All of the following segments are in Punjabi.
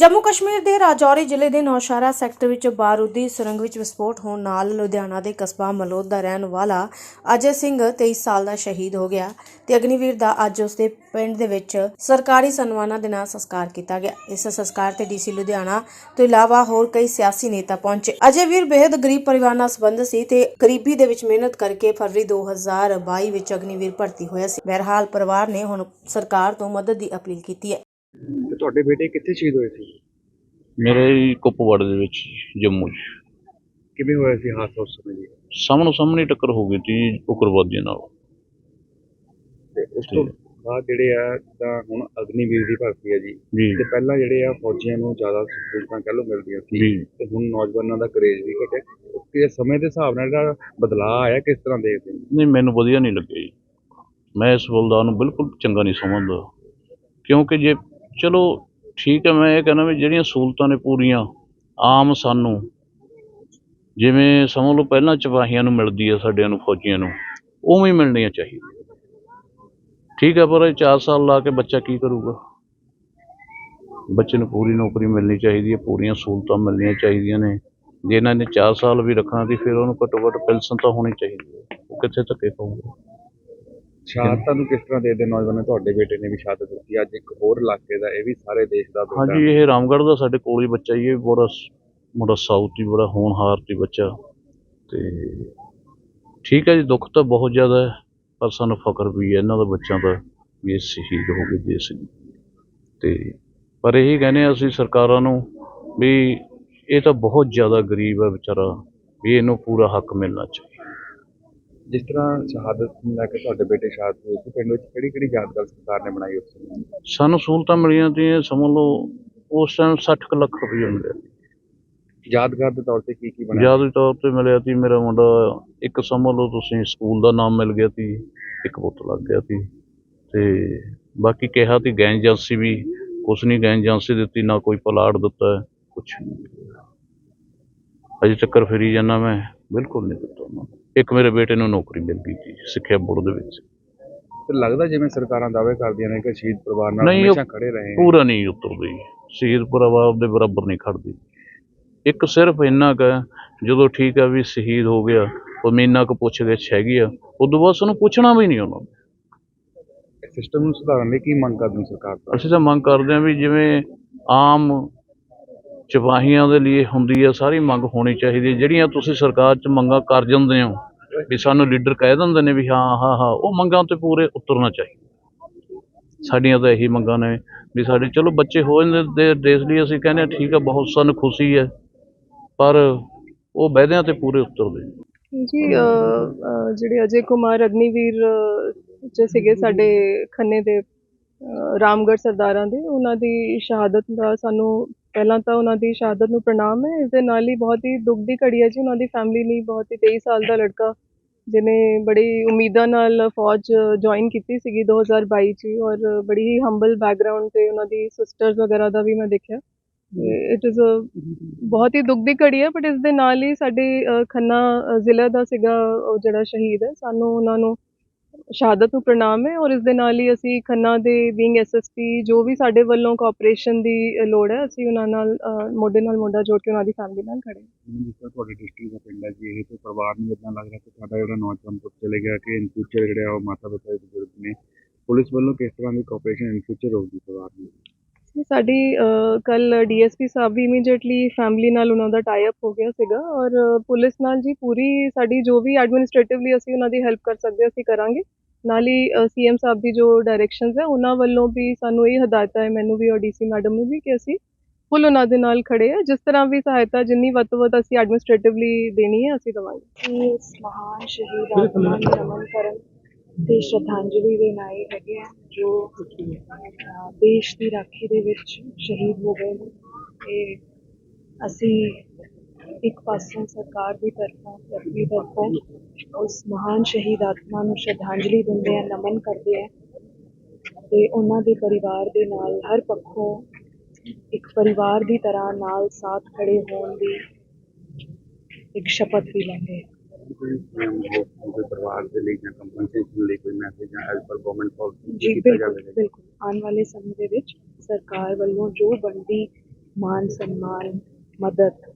ਜੰਮੂ ਕਸ਼ਮੀਰ ਦੇ ਰਾਜੌਰੀ ਜ਼ਿਲ੍ਹੇ ਦੇ ਨੌਸ਼ਾਰਾ ਸੈਕਟਰ ਵਿੱਚ ਬਾਰੂਦੀ ਸੁਰੰਗ ਵਿੱਚ ਵਿਸਫੋਟ ਹੋਣ ਨਾਲ ਲੁਧਿਆਣਾ ਦੇ ਕਸਬਾ ਮਲੋਦ ਦਾ ਰਹਿਣ ਵਾਲਾ ਅਜੇ ਸਿੰਘ 23 ਸਾਲ ਦਾ ਸ਼ਹੀਦ ਹੋ ਗਿਆ ਤੇ ਅਗਨੀਵੀਰ ਦਾ ਅੱਜ ਉਸਦੇ ਪਿੰਡ ਦੇ ਵਿੱਚ ਸਰਕਾਰੀ ਸਨਮਾਨਾਂ ਦੇ ਨਾਲ ਸੰਸਕਾਰ ਕੀਤਾ ਗਿਆ। ਇਸ ਸੰਸਕਾਰ ਤੇ ਡੀਸੀ ਲੁਧਿਆਣਾ ਤੋਂ ਇਲਾਵਾ ਹੋਰ ਕਈ ਸਿਆਸੀ ਨੇਤਾ ਪਹੁੰਚੇ। ਅਜੇ ਵੀਰ ਬੇहद ਗਰੀਬ ਪਰਿਵਾਰ ਨਾਲ ਸੰਬੰਧ ਸੀ ਤੇ ਗਰੀਬੀ ਦੇ ਵਿੱਚ ਮਿਹਨਤ ਕਰਕੇ ਫਰਵਰੀ 2022 ਵਿੱਚ ਅਗਨੀਵੀਰ ਭਰਤੀ ਹੋਇਆ ਸੀ। ਬਹਰਹਾਲ ਪਰਿਵਾਰ ਨੇ ਹੁਣ ਸਰਕਾਰ ਤੋਂ ਮਦਦ ਦੀ ਅਪੀਲ ਕੀਤੀ ਹੈ। ਤੇ ਤੁਹਾਡੇ ਬੇਟੇ ਕਿੱਥੇ ਸ਼ਹੀਦ ਹੋਏ ਸੀ? ਮੇਰੇ ਕੁਪਵਾੜੇ ਦੇ ਵਿੱਚ ਜੰਮੂ 'ਚ। ਕਿਵੇਂ ਹੋਇਆ ਸੀ ਹਾਦਸਾ ਉਸ ਸਮੇਂ ਜੀ? ਸਾਹਮਣੋ ਸਾਹਮਣੇ ਟੱਕਰ ਹੋ ਗਈ ਤੀ ਉਗਰਵਾਦੀਆਂ ਨਾਲ। ਤੇ ਉਸ ਤੋਂ ਬਾਅਦ ਜਿਹੜੇ ਆ ਤਾਂ ਹੁਣ ਅਗਨੀਵੀਰ ਦੀ ਭਰਤੀ ਹੈ ਜੀ। ਜੀ। ਤੇ ਪਹਿਲਾਂ ਜਿਹੜੇ ਆ ਫੌਜੀਆਂ ਨੂੰ ਜ਼ਿਆਦਾ ਸਹੂਲਤਾਂ ਕਹਿ ਲਓ ਮਿਲਦੀਆਂ ਸੀ। ਜੀ। ਤੇ ਹੁਣ ਨੌਜਵਾਨਾਂ ਦਾ ਕਰੇਜ ਵੀ ਘਟਿਆ। ਕਿ ਸਮੇਂ ਦੇ ਹਿਸਾਬ ਨਾਲ ਜਿਹੜਾ ਬਦਲਾਅ ਆਇਆ ਕਿਸ ਤਰ੍ਹਾਂ ਦੇਖਦੇ ਹੋ? ਨਹੀਂ ਮੈਨੂੰ ਵਧੀਆ ਨਹੀਂ ਲੱਗਿਆ ਜੀ। ਮੈਂ ਇਸ ਬਲਦਾਰ ਨੂੰ ਬਿਲਕੁਲ ਚੰਗਾ ਨਹੀਂ ਸਮਝਦਾ। ਕਿਉਂਕਿ ਜੇ ਚਲੋ, ਠੀਕ ਹੈ, ਮੈਂ ਇਹ ਕਹਿੰਦਾ ਵੀ ਜਿਹੜੀਆਂ ਸਹੂਲਤਾਂ ਨੇ ਪੂਰੀਆਂ, ਆਮ ਸਾਨੂੰ, ਜਿਵੇਂ ਸਮਝ ਲਓ ਪਹਿਲਾਂ ਚਪਾਹੀਆਂ ਨੂੰ ਮਿਲਦੀ ਆ ਸਾਡਿਆਂ ਨੂੰ, ਫੌਜੀਆਂ ਨੂੰ, ਉਵੇਂ ਹੀ ਮਿਲਣੀਆਂ ਚਾਹੀਦੀਆਂ। ਠੀਕ ਹੈ, ਪਰ ਇਹ 4 ਸਾਲ ਲਾ ਕੇ ਬੱਚਾ ਕੀ ਕਰੂਗਾ? ਬੱਚੇ ਨੂੰ ਪੂਰੀ ਨੌਕਰੀ ਮਿਲਣੀ ਚਾਹੀਦੀ ਹੈ, ਪੂਰੀਆਂ ਸਹੂਲਤਾਂ ਮਿਲਣੀਆਂ ਚਾਹੀਦੀਆਂ ਨੇ। ਜੇ ਇਹਨਾਂ ਨੇ 4 ਸਾਲ ਵੀ ਰੱਖਣਾ ਤੇ ਫਿਰ ਉਹਨੂੰ ਘੱਟੋ ਘੱਟ ਪੈਨਸ਼ਨ ਤਾਂ ਹੋਣੀ ਚਾਹੀਦੀ ਹੈ। ਉਹ ਕਿੱਥੇ ਧੱਕੇ ਖਾਊਗਾ? ਸ਼ਹਾਦਤਾਂ ਨੂੰ ਕਿਸ ਤਰ੍ਹਾਂ ਦੇਖਦੇ ਨੌਜਵਾਨਾਂ ਤੁਹਾਡੇ ਬੇਟੇ ਨੇ ਵੀ ਸ਼ਹਾਦਤ ਦਿੱਤੀ। ਅੱਜ ਇੱਕ ਹੋਰ ਇਲਾਕੇ ਦਾ ਇਹ ਵੀ ਸਾਰੇ ਦੇਸ਼ ਦਾ ਬੇਟਾ। ਹਾਂਜੀ ਇਹ ਰਾਮਗੜ੍ਹ ਦਾ ਸਾਡੇ ਕੋਲ ਹੀ ਬੱਚਾ ਜੀ ਇਹ ਬੜਾ ਬੜਾ ਸਾਊਥ ਹੀ ਬੜਾ ਹੋਣਹਾਰ ਤੇ ਬੱਚਾ। ਤੇ ਠੀਕ ਹੈ ਜੀ ਦੁੱਖ ਤਾਂ ਬਹੁਤ ਜ਼ਿਆਦਾ ਹੈ ਪਰ ਸਾਨੂੰ ਫਖਰ ਵੀ ਹੈ ਇਹਨਾਂ ਦਾ ਬੱਚਿਆਂ ਦਾ ਵੀ ਇਹ ਸ਼ਹੀਦ ਹੋ ਗਏ ਦੇਸ਼ ਲਈ ਤੇ ਪਰ ਇਹੀ ਕਹਿੰਦੇ ਹਾਂ ਅਸੀਂ ਸਰਕਾਰਾਂ ਨੂੰ ਵੀ ਇਹ ਤਾਂ ਬਹੁਤ ਜ਼ਿਆਦਾ ਗਰੀਬ ਹੈ ਵਿਚਾਰਾ ਵੀ ਇਹਨੂੰ ਪੂਰਾ ਹੱਕ ਮਿਲਣਾ ਚਾਹੀਦਾ। ਜਿਸ ਤਰ੍ਹਾਂ ਸ਼ਹਾਦਤ ਨੂੰ ਲੈ ਕੇ ਤੁਹਾਡੇ ਬੇਟੇ ਸ਼ਹਾਦਤ ਹੋਏ ਸੀ ਪਿੰਡ ਵਿੱਚ ਕਿਹੜੀ ਕਿਹੜੀ ਯਾਦਗਾਰ ਸਰਕਾਰ ਨੇ ਬਣਾਈ ਉਸ ਸਮੇਂ? ਸਾਨੂੰ ਸਹੂਲਤਾਂ ਮਿਲੀਆਂ ਤੀਆਂ ਸਮਝ ਲਓ ਉਸ ਟਾਈਮ 60 ਕੁ ਲੱਖ ਰੁਪਏ ਮਿਲਿਆ ਯਾਦਗਾਰ ਦੇ ਤੌਰ ਤੇ ਕੀ ਕੀ ਬਣਾਇਆ ਯਾਦ ਦੇ ਤੌਰ ਤੇ ਮਿਲਿਆ ਸੀ ਮੇਰਾ ਮੁੰਡਾ ਇੱਕ ਸਮਝ ਲਓ ਤੁਸੀਂ ਸਕੂਲ ਦਾ ਨਾਮ ਮਿਲ ਗਿਆ ਸੀ ਇੱਕ ਪੁੱਤ ਲੱਗ ਗਿਆ ਸੀ ਤੇ ਬਾਕੀ ਕਿਹਾ ਸੀ ਗੈਂ ਏਜੰਸੀ ਵੀ ਕੁਛ ਨਹੀਂ ਗੈਂ ਏਜੰਸੀ ਦਿੱਤੀ ਨਾ ਕੋਈ ਪਲਾਟ ਦਿੱਤਾ ਕੁਛ ਅਜੇ ਚੱਕਰ ਫੇਰੀ ਜਾਂਦਾ ਮੈਂ ਬਿਲਕੁਲ ਨਹੀਂ ਦਿੱਤਾ ਉਹਨਾਂ ਨੂੰ। ਇੱਕ ਮੇਰੇ ਬੇਟੇ ਨੂੰ ਨੌਕਰੀ ਮਿਲ ਗਈ ਸੀ ਸਿੱਖਿਆ ਬੋਰਡ ਦੇ ਵਿੱਚ। ਤੇ ਲੱਗਦਾ ਜਿਵੇਂ ਸਰਕਾਰਾਂ ਦਾਅਵੇ ਕਰਦੀਆਂ ਨੇ ਕਿ ਸ਼ਹੀਦ ਪਰਿਵਾਰ ਨਾਲ ਨਹੀਂ, ਉਹ ਹਮੇਸ਼ਾ ਖੜੇ ਰਹੇ। ਪੂਰਾ ਨਹੀਂ ਉਤਰਦੀ ਸ਼ਹੀਦ ਪਰਿਵਾਰ ਦੇ ਬਰਾਬਰ ਨਹੀਂ ਖੜਦੀ। ਇੱਕ ਸਿਰਫ ਇੰਨਾ ਕੁ ਹੈ, ਜਦੋਂ ਠੀਕ ਹੈ ਵੀ ਸ਼ਹੀਦ ਹੋ ਗਿਆ ਉਹ ਮੀਨਾ ਕੁ ਪੁੱਛ ਗਿੱਛ ਹੈਗੀ ਆ ਉਦੋਂ ਬਾਅਦ ਸਾਨੂੰ ਪੁੱਛਣਾ ਵੀ ਨਹੀਂ ਉਹਨਾਂ ਨੇ। ਸਿਸਟਮ ਨੂੰ ਸੁਧਾਰਨ ਲਈ ਕੀ ਮੰਗ ਕਰਦੇ ਹੋ ਸਰਕਾਰ ਤੋਂ? ਅਸੀਂ ਤਾਂ ਮੰਗ ਕਰਦੇ ਹਾਂ ਵੀ ਜਿਵੇਂ ਆਮ ਸਿਪਾਹੀਆਂ ਦੇ ਲਈ ਹੁੰਦੀ ਹੈ ਸਾਰੀ ਮੰਗ ਹੋਣੀ ਚਾਹੀਦੀ ਜਿਹੜੀਆਂ ਤੁਸੀਂ ਸਰਕਾਰ 'ਚ ਮੰਗਾਂ ਕਰ ਜਾਂਦੇ ਹੋ ਵੀ ਸਾਨੂੰ ਲੀਡਰ ਕਹਿ ਦਿੰਦੇ ਨੇ ਵੀ ਹਾਂ ਹਾਂ ਹਾਂ ਉਹ ਮੰਗਾਂ ਤੇ ਪੂਰੇ ਉਤਰਨਾ ਚਾਹੀਦਾ। ਸਾਡੀਆਂ ਤਾਂ ਇਹੀ ਮੰਗਾਂ ਨੇ ਵੀ ਸਾਡੇ ਚਲੋ ਬੱਚੇ ਹੋ ਜਾਂਦੇ ਦੇਸ਼ ਲਈ ਅਸੀਂ ਕਹਿੰਦੇ ਠੀਕ ਹੈ ਬਹੁਤ ਸਾਨੂੰ ਖੁਸ਼ੀ ਹੈ ਪਰ ਉਹ ਵਾਅਦਿਆਂ ਤੇ ਪੂਰੇ ਉਤਰਦੇ ਜੀ ਜਿਹੜੇ ਅਜੇ ਕੁਮਾਰ ਅਗਨੀਵੀਰ ਅ, ਸੀਗੇ ਸਾਡੇ ਖੰਨੇ ਦੇ ਅ, ਸਰਦਾਰਾਂ ਦੇ ਉਹਨਾਂ ਦੀ ਸ਼ਹਾਦਤ ਦਾ ਸਾਨੂੰ ਪਹਿਲਾਂ ਤਾਂ ਉਹਨਾਂ ਦੀ ਸ਼ਹਾਦਤ ਨੂੰ ਪ੍ਰਣਾਮ ਹੈ। ਇਸ ਦੇ ਨਾਲ ਹੀ ਬਹੁਤ ਹੀ ਦੁੱਖ ਦੀ ਘੜੀ ਹੈ ਜੀ ਉਹਨਾਂ ਦੀ ਫੈਮਿਲੀ ਲਈ। ਬਹੁਤ ਹੀ 23 ਸਾਲ ਦਾ ਲੜਕਾ ਜਿਹਨੇ ਬੜੀ ਉਮੀਦਾਂ ਨਾਲ ਫੌਜ ਜੁਆਇਨ ਕੀਤੀ ਸੀਗੀ 2022 ਚ ਹੀ ਔਰ ਬੜੀ ਹੀ ਹੰਬਲ ਬੈਕਗ੍ਰਾਉਂਡ ਤੇ ਉਹਨਾਂ ਦੀ ਸਿਸਟਰਸ ਵਗੈਰਾ ਦਾ ਵੀ ਮੈਂ ਦੇਖਿਆ। ਇਟ ਇਜ਼ ਅ ਬਹੁਤ ਹੀ ਦੁੱਖ ਦੀ ਘੜੀ ਹੈ ਬਟ ਇਸ ਦੇ ਨਾਲ ਹੀ ਸਾਡੇ ਖੰਨਾ ਜ਼ਿਲ੍ਹਾ ਦਾ ਸੀਗਾ ਉਹ ਜਿਹੜਾ ਸ਼ਹੀਦ ਹੈ। ਸਾਨੂੰ ਉਹਨਾਂ ਨੂੰ ਸ਼ਹਾਦਤ ਨੂੰ ਪ੍ਰਣਾਮ ਹੈ ਔਰ ਇਸ ਦੇ ਨਾਲ ਹੀ ਅਸੀਂ ਖੰਨਾ ਦੇ ਬੀਇੰਗ ਐਸਐਸਪੀ ਜੋ ਵੀ ਸਾਡੇ ਵੱਲੋਂ ਕੋਆਪਰੇਸ਼ਨ ਦੀ ਲੋੜ ਹੈ, ਅਸੀਂ ਉਹਨਾਂ ਨਾਲ ਮੋਢੇ ਨਾਲ ਮੋਢਾ ਜੋੜ ਕੇ ਉਹਨਾਂ ਦੀ ਫੈਮਿਲੀ ਨਾਲ ਖੜੇ ਹਾਂ। ਜਿਸ ਤਰ੍ਹਾਂ ਤੁਹਾਡੇ ਡਿਸਟ੍ਰਿਕਟ ਦਾ ਪਿੰਡ ਹੈ ਜੀ, ਇਹ ਤੇ ਪਰਿਵਾਰ ਨੂੰ ਇਦਾਂ ਲੱਗ ਰਿਹਾ ਕਿ ਤੁਹਾਡਾ ਜਿਹੜਾ ਨੌਜਵਾਨ ਪੁੱਤ ਚਲੇ ਗਿਆ ਕਿ ਇਨ ਫਿਊਚਰ ਜਿਹੜੇ ਆ ਉਹ ਮਾਤਾ ਪਿਤਾ ਦੇ ਬਜ਼ੁਰਗ ਨੇ ਪੁਲਿਸ ਵੱਲੋਂ ਕਿਸ ਤਰ੍ਹਾਂ ਦੀ ਕੋਆਪਰੇਸ਼ਨ ਇਨ ਫਿਊਚਰ ਹੋਊਗੀ ਪਰਿਵਾਰ ਦੀ ਸਾਡੀ ਕੱਲ ਡੀਐਸਪੀ ਸਾਹਿਬ ਵੀ ਇਮੀਡੀਏਟਲੀ ਫੈਮਿਲੀ ਨਾਲ ਉਹਨਾਂ ਦਾ ਟਾਈ ਅਪ ਹੋ ਗਿਆ ਸੀਗਾ ਔਰ ਪੁਲਿਸ ਨਾਲ ਜੀ ਪੂਰੀ ਸਾਡੀ ਜੋ ਵੀ ਐਡਮਿਨਿਸਟ੍ਰੇਟਿਵਲੀ ਅਸੀਂ ਉਹਨਾਂ ਦੀ ਹੈਲਪ ਕਰ ਸਕਦੇ, ਅਸੀਂ ਕਰਾਂਗੇ। ਨਾਲ ਹੀ ਸੀਐਮ ਸਾਹਿਬ ਦੀ ਜੋ ਡਾਇਰੈਕਸ਼ਨਸ ਹੈ, ਉਹਨਾਂ ਵੱਲੋਂ ਵੀ ਸਾਨੂੰ ਇਹ ਹਦਾਇਤਾਂ ਹੈ ਮੈਨੂੰ ਵੀ ਔਰ ਡੀਸੀ ਮੈਡਮ ਨੂੰ ਵੀ ਕਿ ਅਸੀਂ ਫੁੱਲ ਉਹਨਾਂ ਦੇ ਨਾਲ ਖੜੇ ਆ ਜਿਸ ਤਰ੍ਹਾਂ ਵੀ ਸਹਾਇਤਾ ਜਿੰਨੀ ਵੱਧ ਤੋਂ ਵੱਧ ਅਸੀਂ ਐਡਮਿਨਿਸਟ੍ਰੇਟਿਵਲੀ ਦੇਣੀ ਹੈ, ਅਸੀਂ ਦੇਵਾਂਗੇ। ਇਸ ਮਹਾਨ ਸ਼ਹੀਦ ਆਤਮਾ ਨੂੰ ਨਮਨ ਕਰਨ ਤੇ ਸ਼ਰਧਾਂਜਲੀ ਦੇਣ ਆਏ ਹੈਗੇ ਆ। ਜੋ ਦੇਸ਼ ਦੀ ਰਾਖੀ ਦੇ ਵਿੱਚ ਸ਼ਹੀਦ ਹੋ ਗਏ ਨੇ, ਤੇ ਅਸੀਂ ਇੱਕ ਪਾਸੋਂ ਸਰਕਾਰ ਦੀ ਤਰਫੋਂ ਆਪਣੀ ਤਰਫੋਂ ਉਸ ਮਹਾਨ ਸ਼ਹੀਦ ਆਤਮਾ ਨੂੰ ਸ਼ਰਧਾਂਜਲੀ ਦਿੰਦੇ ਆ ਨਮਨ ਕਰਦੇ ਆ ਤੇ ਉਹਨਾਂ ਦੇ ਪਰਿਵਾਰ ਦੇ ਨਾਲ ਹਰ ਪੱਖੋਂ ਇੱਕ ਪਰਿਵਾਰ ਦੀ ਤਰ੍ਹਾਂ ਨਾਲ ਸਾਥ ਖੜੇ ਹੋਣ ਦੀ ਇੱਕ ਸ਼ਪਥ ਵੀ ਲੈਂਦੇ ਆ ਕੋਈ ਉਹਦੇ ਪਰਿਵਾਰ ਦੇ ਲਈ ਜਾਂ ਕੰਪਨਸੇਸ਼ਨ ਲਈ ਕੋਈ ਮੈਸੇਜ ਜਾਂ ਐਜ਼ ਪਰ ਗਵਰਨਮੈਂਟ ਪਾਲਿਸੀ ਜੀ ਕੀਤਾ ਬਿਲਕੁਲ ਜਾਵੇਗਾ ਬਿਲਕੁਲ। ਆਉਣ ਵਾਲੇ ਸਮੇਂ ਦੇ ਵਿੱਚ ਸਰਕਾਰ ਵੱਲੋਂ ਜੋ ਬਣਦੀ ਮਾਨ ਸਨਮਾਨ ਮਦਦ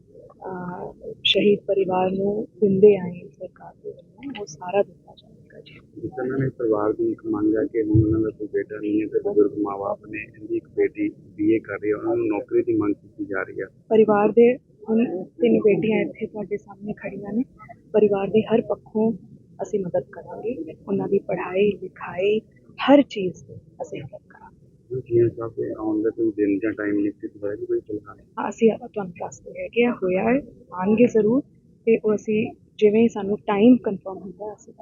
ਅਹ, ਸ਼ਹੀਦ ਪਰਿਵਾਰ ਨੂੰ ਦਿੰਦੇ ਆਏ ਸਰਕਾਰ ਦੇ ਵੱਲੋਂ ਉਹ ਸਾਰਾ ਦਿੱਤਾ ਜਾਵੇਗਾ ਜੀ। ਤਰ੍ਹਾਂ ਨੇ ਪਰਿਵਾਰ ਦੀ ਇੱਕ ਮੰਗ ਹੈ ਕਿ ਹੁਣ ਉਹਨਾਂ ਦਾ ਕੋਈ ਬੇਟਾ ਨਹੀਂ ਹੈ ਤੇ ਬਜ਼ੁਰਗ ਮਾਪੇ ਨੇ ਇਹਦੀ ਇੱਕ ਬੇਟੀ ਬੀਏ ਕਰ ਰਹੀ ਹੈ ਉਹਨਾਂ ਨੂੰ ਨੌਕਰੀ ਦੀ ਮੰਗ ਕੀਤੀ ਜਾ ਰਹੀ ਹੈ। ਪਰਿਵਾਰ ਦੇ ਹੁਣ ਤਿੰਨ ਬੇਟੀਆਂ ਇੱਥੇ ਤੁਹਾਡੇ ਸਾਹਮਣੇ ਖੜੀਆਂ ਨੇ। ਪਰਿਵਾਰ ਦੀ ਹਰ ਪੱਖੋਂ ਅਸੀਂ ਮਦਦ ਕਰਾਂਗੇ। ਉਹਨਾਂ ਦੀ ਪੜ੍ਹਾਈ ਲਿਖਾਈ ਹਰ ਚੀਜ਼ ਦੀ ਅਸੀਂ ਮਦਦ ਕਰਾਂਗੇ। ਸਾਹਿਬ ਦੇ ਆਉਣ ਦਾ ਕੋਈ ਦਿਨ ਜਾਂ ਟਾਈਮ ਨਿਸ਼ਚਿਤ ਹੋਇਆ ਕਿ ਕੋਈ ਫਿਲਹਾਲ ਹਾਂ, ਅਸੀਂ ਤੁਹਾਨੂੰ ਦੱਸਦੇ ਹੈਗੇ ਆ ਹੋਇਆ ਹੈ। ਜ਼ਰੂਰ ਤੇ ਉਹ ਅਸੀਂ ਜਿਵੇਂ ਸਾਨੂੰ ਟਾਈਮ ਕਨਫਰਮ ਹੁੰਦਾ ਅਸੀਂ